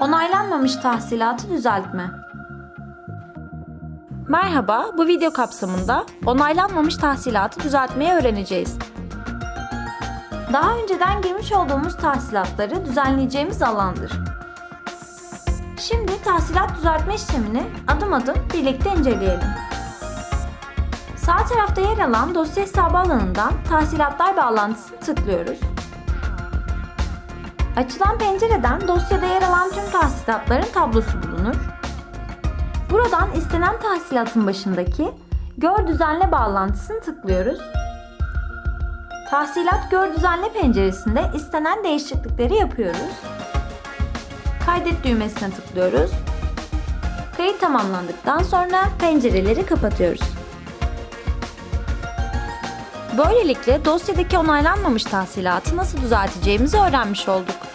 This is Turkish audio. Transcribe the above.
Onaylanmamış tahsilatı düzeltme. Merhaba, bu video kapsamında onaylanmamış tahsilatı düzeltmeyi öğreneceğiz. Daha önceden girmiş olduğumuz tahsilatları düzenleyeceğimiz alandır. Şimdi tahsilat düzeltme işlemini adım adım birlikte inceleyelim. Sağ tarafta yer alan dosya hesabı alanından tahsilatlar bağlantısını tıklıyoruz. Açılan pencereden dosyada yer alan tüm tahsilatların tablosu bulunur. Buradan istenen tahsilatın başındaki Gör düzenle bağlantısını tıklıyoruz. Tahsilat Gör düzenle penceresinde istenen değişiklikleri yapıyoruz. Kaydet düğmesine tıklıyoruz. Kayıt tamamlandıktan sonra pencereleri kapatıyoruz. Böylelikle dosyadaki onaylanmamış tahsilatı nasıl düzelteceğimizi öğrenmiş olduk.